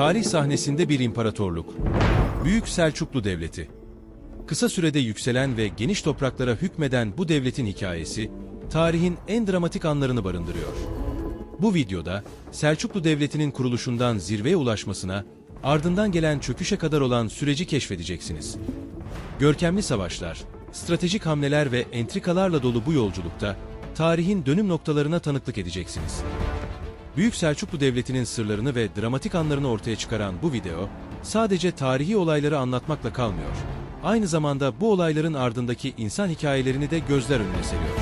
Tarih sahnesinde bir imparatorluk. Büyük Selçuklu Devleti. Kısa sürede yükselen ve geniş topraklara hükmeden bu devletin hikayesi, tarihin en dramatik anlarını barındırıyor. Bu videoda Selçuklu Devleti'nin kuruluşundan zirveye ulaşmasına, ardından gelen çöküşe kadar olan süreci keşfedeceksiniz. Görkemli savaşlar, stratejik hamleler ve entrikalarla dolu bu yolculukta tarihin dönüm noktalarına tanıklık edeceksiniz. Büyük Selçuklu Devleti'nin sırlarını ve dramatik anlarını ortaya çıkaran bu video, sadece tarihi olayları anlatmakla kalmıyor. Aynı zamanda bu olayların ardındaki insan hikayelerini de gözler önüne seriyor.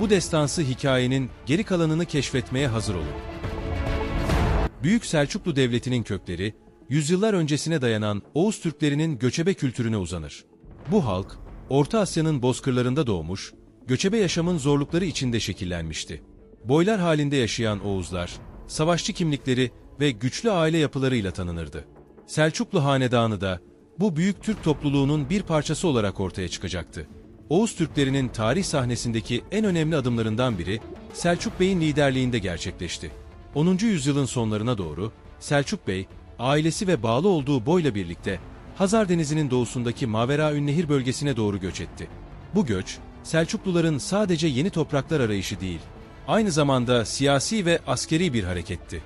Bu destansı hikayenin geri kalanını keşfetmeye hazır olun. Büyük Selçuklu Devleti'nin kökleri, yüzyıllar öncesine dayanan Oğuz Türklerinin göçebe kültürüne uzanır. Bu halk, Orta Asya'nın bozkırlarında doğmuş, göçebe yaşamın zorlukları içinde şekillenmişti. Boylar halinde yaşayan Oğuzlar, savaşçı kimlikleri ve güçlü aile yapılarıyla tanınırdı. Selçuklu Hanedanı da bu büyük Türk topluluğunun bir parçası olarak ortaya çıkacaktı. Oğuz Türklerinin tarih sahnesindeki en önemli adımlarından biri Selçuk Bey'in liderliğinde gerçekleşti. 10. yüzyılın sonlarına doğru Selçuk Bey, ailesi ve bağlı olduğu boyla birlikte Hazar Denizi'nin doğusundaki Maveraün Nehir bölgesine doğru göç etti. Bu göç, Selçukluların sadece yeni topraklar arayışı değil, aynı zamanda siyasi ve askeri bir hareketti.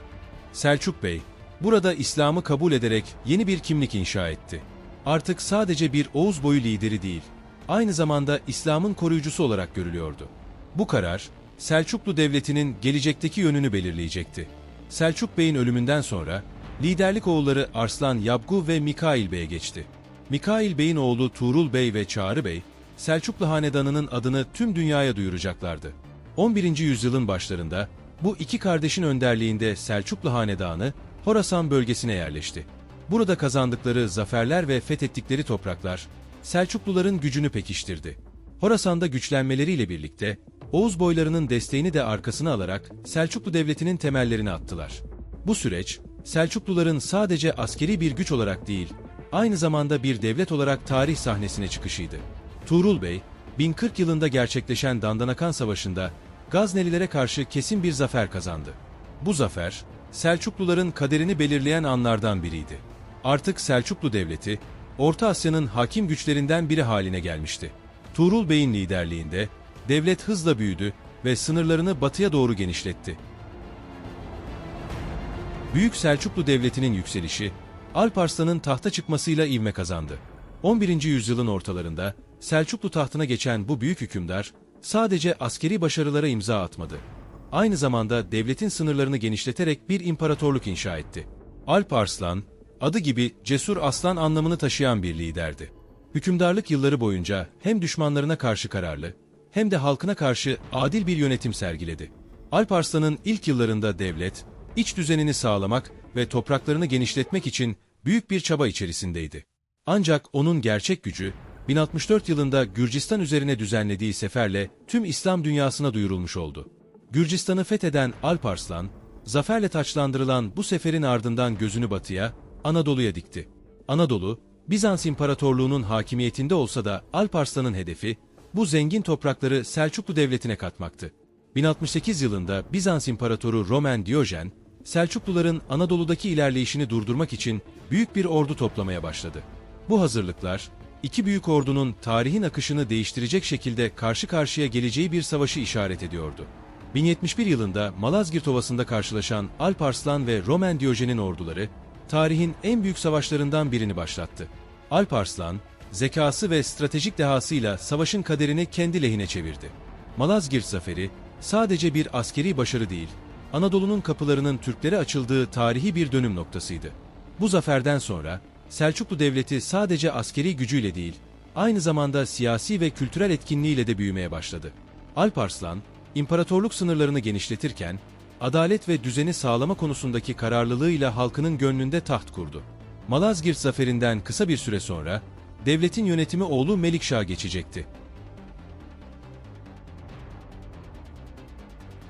Selçuk Bey, burada İslam'ı kabul ederek yeni bir kimlik inşa etti. Artık sadece bir Oğuz boyu lideri değil, aynı zamanda İslam'ın koruyucusu olarak görülüyordu. Bu karar, Selçuklu Devleti'nin gelecekteki yönünü belirleyecekti. Selçuk Bey'in ölümünden sonra, liderlik oğulları Arslan Yabgu ve Mikail Bey'e geçti. Mikail Bey'in oğlu Tuğrul Bey ve Çağrı Bey, Selçuklu Hanedanı'nın adını tüm dünyaya duyuracaklardı. 11. yüzyılın başlarında, bu iki kardeşin önderliğinde Selçuklu Hanedanı, Horasan bölgesine yerleşti. Burada kazandıkları zaferler ve fethettikleri topraklar, Selçukluların gücünü pekiştirdi. Horasan'da güçlenmeleriyle birlikte, Oğuz boylarının desteğini de arkasına alarak Selçuklu Devleti'nin temellerini attılar. Bu süreç, Selçukluların sadece askeri bir güç olarak değil, aynı zamanda bir devlet olarak tarih sahnesine çıkışıydı. Tuğrul Bey, 1040 yılında gerçekleşen Dandanakan Savaşı'nda Gaznelilere karşı kesin bir zafer kazandı. Bu zafer, Selçukluların kaderini belirleyen anlardan biriydi. Artık Selçuklu Devleti, Orta Asya'nın hakim güçlerinden biri haline gelmişti. Tuğrul Bey'in liderliğinde, devlet hızla büyüdü ve sınırlarını batıya doğru genişletti. Büyük Selçuklu Devleti'nin yükselişi, Alparslan'ın tahta çıkmasıyla ivme kazandı. 11. yüzyılın ortalarında Selçuklu tahtına geçen bu büyük hükümdar, sadece askeri başarılara imza atmadı. Aynı zamanda devletin sınırlarını genişleterek bir imparatorluk inşa etti. Alparslan, adı gibi cesur aslan anlamını taşıyan bir liderdi. Hükümdarlık yılları boyunca hem düşmanlarına karşı kararlı, hem de halkına karşı adil bir yönetim sergiledi. Alparslan'ın ilk yıllarında devlet, iç düzenini sağlamak ve topraklarını genişletmek için büyük bir çaba içerisindeydi. Ancak onun gerçek gücü, 1064 yılında Gürcistan üzerine düzenlediği seferle tüm İslam dünyasına duyurulmuş oldu. Gürcistan'ı fetheden Alparslan, zaferle taçlandırılan bu seferin ardından gözünü batıya, Anadolu'ya dikti. Anadolu, Bizans İmparatorluğu'nun hakimiyetinde olsa da Alparslan'ın hedefi, bu zengin toprakları Selçuklu Devleti'ne katmaktı. 1068 yılında Bizans İmparatoru Roman Diyojen, Selçukluların Anadolu'daki ilerleyişini durdurmak için büyük bir ordu toplamaya başladı. Bu hazırlıklar, iki büyük ordunun tarihin akışını değiştirecek şekilde karşı karşıya geleceği bir savaşı işaret ediyordu. 1071 yılında Malazgirt Ovası'nda karşılaşan Alparslan ve Roman Diyojen'in orduları, tarihin en büyük savaşlarından birini başlattı. Alparslan, zekası ve stratejik dehasıyla savaşın kaderini kendi lehine çevirdi. Malazgirt zaferi, sadece bir askeri başarı değil, Anadolu'nun kapılarının Türklere açıldığı tarihi bir dönüm noktasıydı. Bu zaferden sonra, Selçuklu Devleti sadece askeri gücüyle değil, aynı zamanda siyasi ve kültürel etkinliğiyle de büyümeye başladı. Alparslan, imparatorluk sınırlarını genişletirken, adalet ve düzeni sağlama konusundaki kararlılığıyla halkının gönlünde taht kurdu. Malazgirt zaferinden kısa bir süre sonra, devletin yönetimi oğlu Melikşah geçecekti.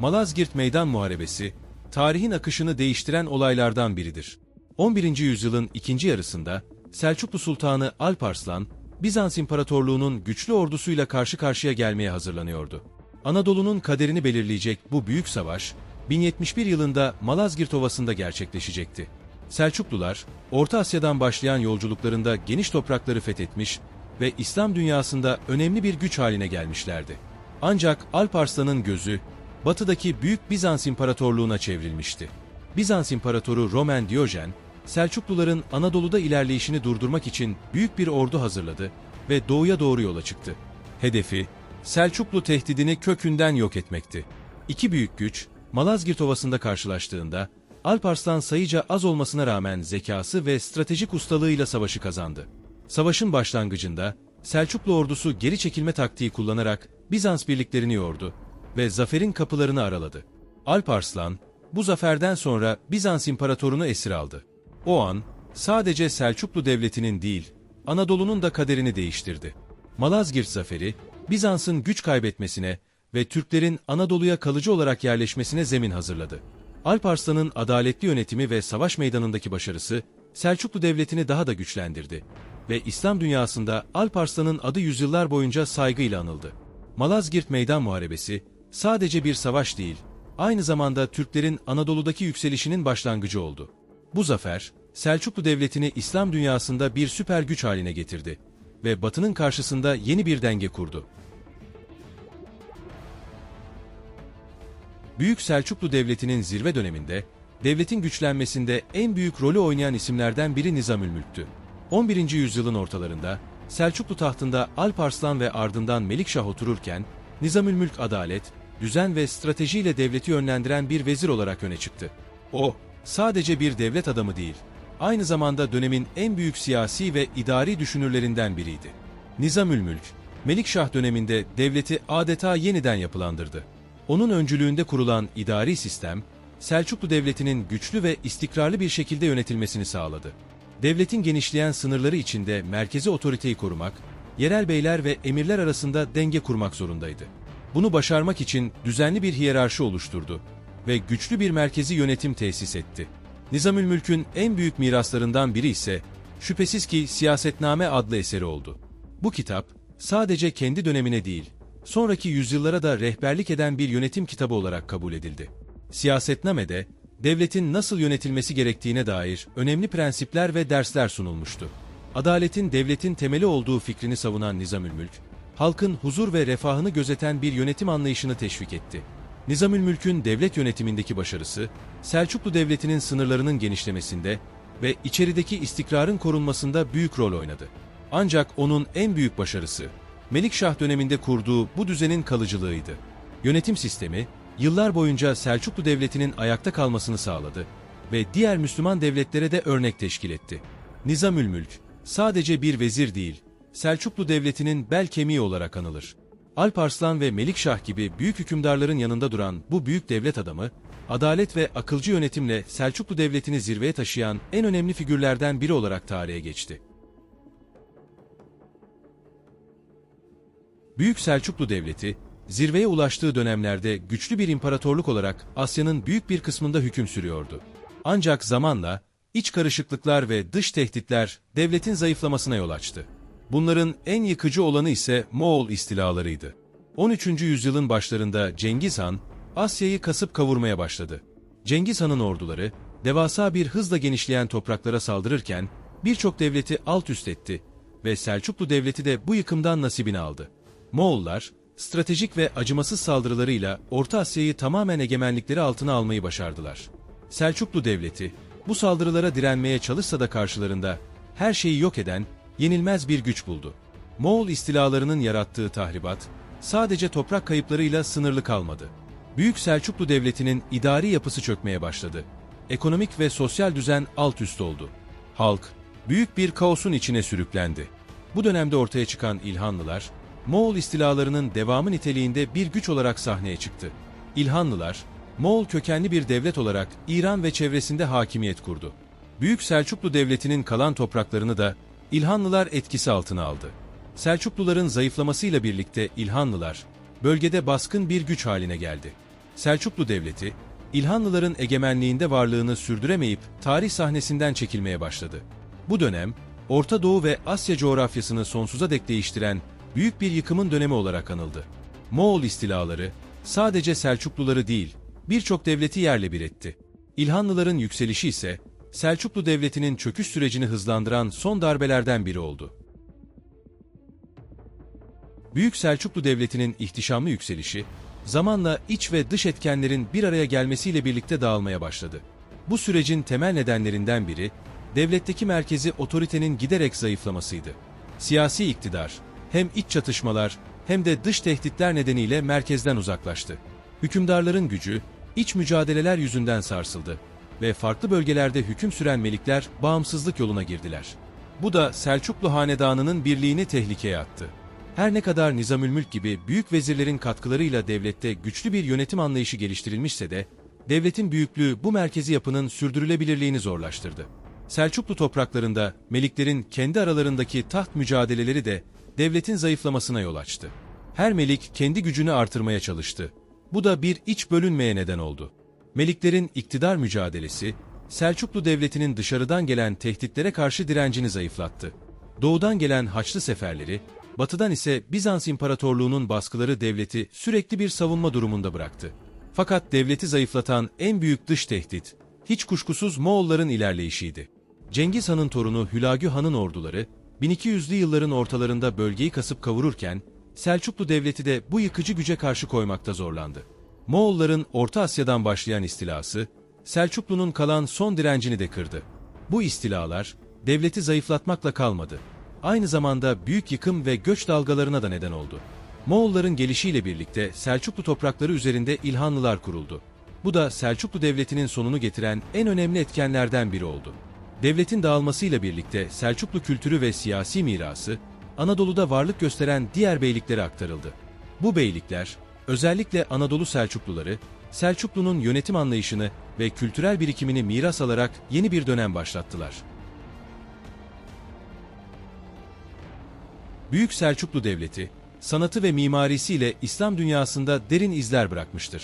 Malazgirt Meydan Muharebesi, tarihin akışını değiştiren olaylardan biridir. 11. yüzyılın ikinci yarısında Selçuklu Sultanı Alparslan, Bizans İmparatorluğu'nun güçlü ordusuyla karşı karşıya gelmeye hazırlanıyordu. Anadolu'nun kaderini belirleyecek bu büyük savaş, 1071 yılında Malazgirt Ovası'nda gerçekleşecekti. Selçuklular, Orta Asya'dan başlayan yolculuklarında geniş toprakları fethetmiş ve İslam dünyasında önemli bir güç haline gelmişlerdi. Ancak Alp Arslan'ın gözü, batıdaki Büyük Bizans İmparatorluğu'na çevrilmişti. Bizans İmparatoru Roman Diyojen, Selçukluların Anadolu'da ilerleyişini durdurmak için büyük bir ordu hazırladı ve doğuya doğru yola çıktı. Hedefi, Selçuklu tehdidini kökünden yok etmekti. İki büyük güç, Malazgirt Ovası'nda karşılaştığında, Alparslan sayıca az olmasına rağmen zekası ve stratejik ustalığıyla savaşı kazandı. Savaşın başlangıcında, Selçuklu ordusu geri çekilme taktiği kullanarak Bizans birliklerini yordu ve zaferin kapılarını araladı. Alparslan, bu zaferden sonra Bizans imparatorunu esir aldı. O an, sadece Selçuklu devletinin değil, Anadolu'nun da kaderini değiştirdi. Malazgirt zaferi, Bizans'ın güç kaybetmesine ve Türklerin Anadolu'ya kalıcı olarak yerleşmesine zemin hazırladı. Alparslan'ın adaletli yönetimi ve savaş meydanındaki başarısı, Selçuklu devletini daha da güçlendirdi ve İslam dünyasında Alparslan'ın adı yüzyıllar boyunca saygıyla anıldı. Malazgirt Meydan Muharebesi, sadece bir savaş değil, aynı zamanda Türklerin Anadolu'daki yükselişinin başlangıcı oldu. Bu zafer, Selçuklu Devleti'ni İslam dünyasında bir süper güç haline getirdi ve Batı'nın karşısında yeni bir denge kurdu. Büyük Selçuklu Devleti'nin zirve döneminde, devletin güçlenmesinde en büyük rolü oynayan isimlerden biri Nizamülmülk'tü. 11. yüzyılın ortalarında, Selçuklu tahtında Alparslan ve ardından Melikşah otururken, Nizamülmülk adalet, düzen ve stratejiyle devleti yönlendiren bir vezir olarak öne çıktı. O, sadece bir devlet adamı değil, aynı zamanda dönemin en büyük siyasi ve idari düşünürlerinden biriydi. Nizamülmülk, Melikşah döneminde devleti adeta yeniden yapılandırdı. Onun öncülüğünde kurulan idari sistem, Selçuklu Devleti'nin güçlü ve istikrarlı bir şekilde yönetilmesini sağladı. Devletin genişleyen sınırları içinde merkezi otoriteyi korumak, yerel beyler ve emirler arasında denge kurmak zorundaydı. Bunu başarmak için düzenli bir hiyerarşi oluşturdu ve güçlü bir merkezi yönetim tesis etti. Nizamülmülk'ün en büyük miraslarından biri ise şüphesiz ki Siyasetname adlı eseri oldu. Bu kitap sadece kendi dönemine değil, sonraki yüzyıllara da rehberlik eden bir yönetim kitabı olarak kabul edildi. Siyasetname'de devletin nasıl yönetilmesi gerektiğine dair önemli prensipler ve dersler sunulmuştu. Adaletin devletin temeli olduğu fikrini savunan Nizamülmülk, halkın huzur ve refahını gözeten bir yönetim anlayışını teşvik etti. Nizamülmülk'ün devlet yönetimindeki başarısı, Selçuklu Devleti'nin sınırlarının genişlemesinde ve içerideki istikrarın korunmasında büyük rol oynadı. Ancak onun en büyük başarısı, Melikşah döneminde kurduğu bu düzenin kalıcılığıydı. Yönetim sistemi, yıllar boyunca Selçuklu Devleti'nin ayakta kalmasını sağladı ve diğer Müslüman devletlere de örnek teşkil etti. Nizamülmülk, sadece bir vezir değil, Selçuklu Devleti'nin bel kemiği olarak anılır. Alparslan ve Melikşah gibi büyük hükümdarların yanında duran bu büyük devlet adamı, adalet ve akılcı yönetimle Selçuklu Devleti'ni zirveye taşıyan en önemli figürlerden biri olarak tarihe geçti. Büyük Selçuklu Devleti, zirveye ulaştığı dönemlerde güçlü bir imparatorluk olarak Asya'nın büyük bir kısmında hüküm sürüyordu. Ancak zamanla iç karışıklıklar ve dış tehditler devletin zayıflamasına yol açtı. Bunların en yıkıcı olanı ise Moğol istilalarıydı. 13. yüzyılın başlarında Cengiz Han, Asya'yı kasıp kavurmaya başladı. Cengiz Han'ın orduları, devasa bir hızla genişleyen topraklara saldırırken, birçok devleti alt üst etti ve Selçuklu Devleti de bu yıkımdan nasibini aldı. Moğollar, stratejik ve acımasız saldırılarıyla Orta Asya'yı tamamen egemenlikleri altına almayı başardılar. Selçuklu Devleti, bu saldırılara direnmeye çalışsa da karşılarında her şeyi yok eden yenilmez bir güç buldu. Moğol istilalarının yarattığı tahribat, sadece toprak kayıplarıyla sınırlı kalmadı. Büyük Selçuklu Devleti'nin idari yapısı çökmeye başladı. Ekonomik ve sosyal düzen alt üst oldu. Halk, büyük bir kaosun içine sürüklendi. Bu dönemde ortaya çıkan İlhanlılar, Moğol istilalarının devamı niteliğinde bir güç olarak sahneye çıktı. İlhanlılar, Moğol kökenli bir devlet olarak İran ve çevresinde hakimiyet kurdu. Büyük Selçuklu Devleti'nin kalan topraklarını da İlhanlılar etkisi altına aldı. Selçukluların zayıflamasıyla birlikte İlhanlılar, bölgede baskın bir güç haline geldi. Selçuklu Devleti, İlhanlıların egemenliğinde varlığını sürdüremeyip tarih sahnesinden çekilmeye başladı. Bu dönem, Orta Doğu ve Asya coğrafyasını sonsuza dek değiştiren büyük bir yıkımın dönemi olarak anıldı. Moğol istilaları, sadece Selçukluları değil, birçok devleti yerle bir etti. İlhanlıların yükselişi ise, Selçuklu Devleti'nin çöküş sürecini hızlandıran son darbelerden biri oldu. Büyük Selçuklu Devleti'nin ihtişamlı yükselişi, zamanla iç ve dış etkenlerin bir araya gelmesiyle birlikte dağılmaya başladı. Bu sürecin temel nedenlerinden biri, devletteki merkezi otoritenin giderek zayıflamasıydı. Siyasi iktidar, hem iç çatışmalar hem de dış tehditler nedeniyle merkezden uzaklaştı. Hükümdarların gücü, iç mücadeleler yüzünden sarsıldı ve farklı bölgelerde hüküm süren melikler bağımsızlık yoluna girdiler. Bu da Selçuklu Hanedanı'nın birliğini tehlikeye attı. Her ne kadar Nizamülmülk gibi büyük vezirlerin katkılarıyla devlette güçlü bir yönetim anlayışı geliştirilmişse de, devletin büyüklüğü bu merkezi yapının sürdürülebilirliğini zorlaştırdı. Selçuklu topraklarında meliklerin kendi aralarındaki taht mücadeleleri de devletin zayıflamasına yol açtı. Her melik kendi gücünü artırmaya çalıştı. Bu da bir iç bölünmeye neden oldu. Meliklerin iktidar mücadelesi, Selçuklu Devleti'nin dışarıdan gelen tehditlere karşı direncini zayıflattı. Doğudan gelen Haçlı seferleri, batıdan ise Bizans İmparatorluğu'nun baskıları devleti sürekli bir savunma durumunda bıraktı. Fakat devleti zayıflatan en büyük dış tehdit, hiç kuşkusuz Moğolların ilerleyişiydi. Cengiz Han'ın torunu Hülagü Han'ın orduları, 1200'lü yılların ortalarında bölgeyi kasıp kavururken, Selçuklu Devleti de bu yıkıcı güce karşı koymakta zorlandı. Moğolların Orta Asya'dan başlayan istilası, Selçuklu'nun kalan son direncini de kırdı. Bu istilalar, devleti zayıflatmakla kalmadı. Aynı zamanda büyük yıkım ve göç dalgalarına da neden oldu. Moğolların gelişiyle birlikte Selçuklu toprakları üzerinde İlhanlılar kuruldu. Bu da Selçuklu Devleti'nin sonunu getiren en önemli etkenlerden biri oldu. Devletin dağılmasıyla birlikte Selçuklu kültürü ve siyasi mirası, Anadolu'da varlık gösteren diğer beyliklere aktarıldı. Bu beylikler, özellikle Anadolu Selçukluları, Selçuklu'nun yönetim anlayışını ve kültürel birikimini miras alarak yeni bir dönem başlattılar. Büyük Selçuklu Devleti, sanatı ve mimarisiyle İslam dünyasında derin izler bırakmıştır.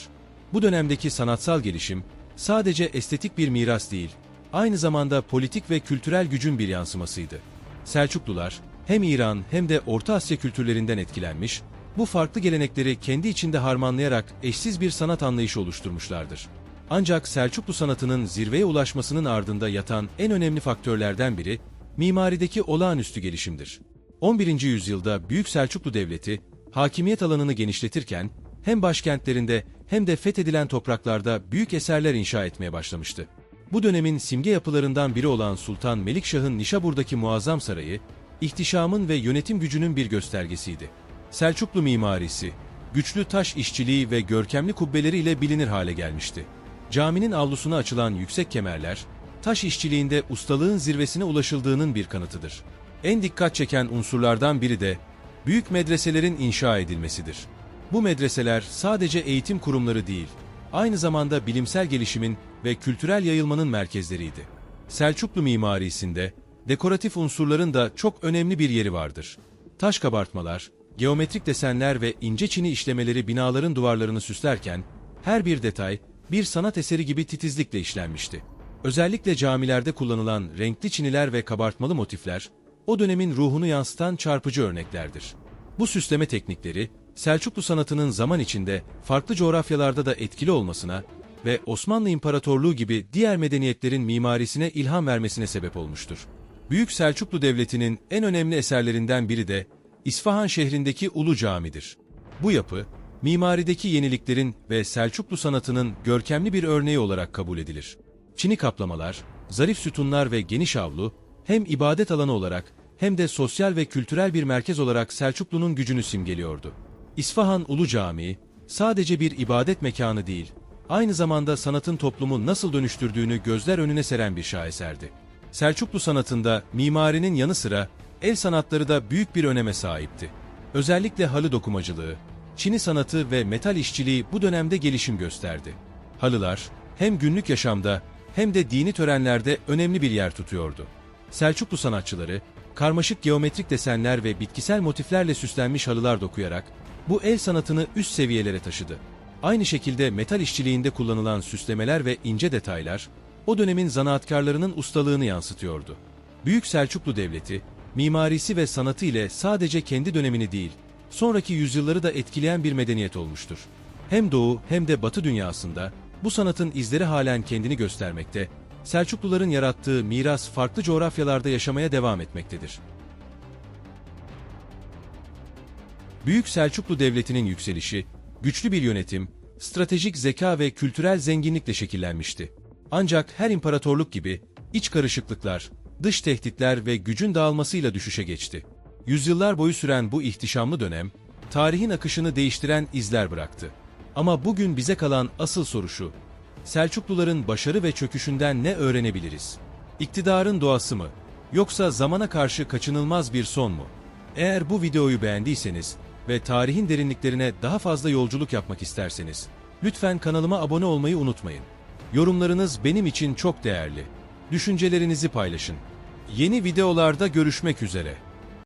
Bu dönemdeki sanatsal gelişim, sadece estetik bir miras değil, aynı zamanda politik ve kültürel gücün bir yansımasıydı. Selçuklular, hem İran hem de Orta Asya kültürlerinden etkilenmiş, bu farklı gelenekleri kendi içinde harmanlayarak eşsiz bir sanat anlayışı oluşturmuşlardır. Ancak Selçuklu sanatının zirveye ulaşmasının ardında yatan en önemli faktörlerden biri, mimarideki olağanüstü gelişimdir. 11. yüzyılda Büyük Selçuklu Devleti, hakimiyet alanını genişletirken, hem başkentlerinde hem de fethedilen topraklarda büyük eserler inşa etmeye başlamıştı. Bu dönemin simge yapılarından biri olan Sultan Melikşah'ın Nişabur'daki muazzam sarayı, ihtişamın ve yönetim gücünün bir göstergesiydi. Selçuklu mimarisi, güçlü taş işçiliği ve görkemli kubbeleriyle bilinir hale gelmişti. Caminin avlusuna açılan yüksek kemerler, taş işçiliğinde ustalığın zirvesine ulaşıldığının bir kanıtıdır. En dikkat çeken unsurlardan biri de büyük medreselerin inşa edilmesidir. Bu medreseler sadece eğitim kurumları değil, aynı zamanda bilimsel gelişimin ve kültürel yayılmanın merkezleriydi. Selçuklu mimarisinde dekoratif unsurların da çok önemli bir yeri vardır. Taş kabartmalar, geometrik desenler ve ince çini işlemeleri binaların duvarlarını süslerken, her bir detay bir sanat eseri gibi titizlikle işlenmişti. Özellikle camilerde kullanılan renkli çiniler ve kabartmalı motifler, o dönemin ruhunu yansıtan çarpıcı örneklerdir. Bu süsleme teknikleri, Selçuklu sanatının zaman içinde farklı coğrafyalarda da etkili olmasına ve Osmanlı İmparatorluğu gibi diğer medeniyetlerin mimarisine ilham vermesine sebep olmuştur. Büyük Selçuklu Devleti'nin en önemli eserlerinden biri de İsfahan şehrindeki Ulu Cami'dir. Bu yapı, mimarideki yeniliklerin ve Selçuklu sanatının görkemli bir örneği olarak kabul edilir. Çini kaplamalar, zarif sütunlar ve geniş avlu, hem ibadet alanı olarak hem de sosyal ve kültürel bir merkez olarak Selçuklu'nun gücünü simgeliyordu. İsfahan Ulu Camii, sadece bir ibadet mekanı değil, aynı zamanda sanatın toplumu nasıl dönüştürdüğünü gözler önüne seren bir şaheserdi. Selçuklu sanatında mimarinin yanı sıra el sanatları da büyük bir öneme sahipti. Özellikle halı dokumacılığı, Çini sanatı ve metal işçiliği bu dönemde gelişim gösterdi. Halılar hem günlük yaşamda hem de dini törenlerde önemli bir yer tutuyordu. Selçuklu sanatçıları karmaşık geometrik desenler ve bitkisel motiflerle süslenmiş halılar dokuyarak bu el sanatını üst seviyelere taşıdı. Aynı şekilde metal işçiliğinde kullanılan süslemeler ve ince detaylar o dönemin zanaatkarlarının ustalığını yansıtıyordu. Büyük Selçuklu Devleti, mimarisi ve sanatı ile sadece kendi dönemini değil, sonraki yüzyılları da etkileyen bir medeniyet olmuştur. Hem Doğu hem de Batı dünyasında bu sanatın izleri halen kendini göstermekte Selçukluların yarattığı miras farklı coğrafyalarda yaşamaya devam etmektedir. Büyük Selçuklu Devleti'nin yükselişi, güçlü bir yönetim, stratejik zeka ve kültürel zenginlikle şekillenmişti. Ancak her imparatorluk gibi iç karışıklıklar, dış tehditler ve gücün dağılmasıyla düşüşe geçti. Yüzyıllar boyu süren bu ihtişamlı dönem, tarihin akışını değiştiren izler bıraktı. Ama bugün bize kalan asıl soru şu, Selçukluların başarı ve çöküşünden ne öğrenebiliriz? İktidarın doğası mı? Yoksa zamana karşı kaçınılmaz bir son mu? Eğer bu videoyu beğendiyseniz ve tarihin derinliklerine daha fazla yolculuk yapmak isterseniz, lütfen kanalıma abone olmayı unutmayın. Yorumlarınız benim için çok değerli. Düşüncelerinizi paylaşın. Yeni videolarda görüşmek üzere.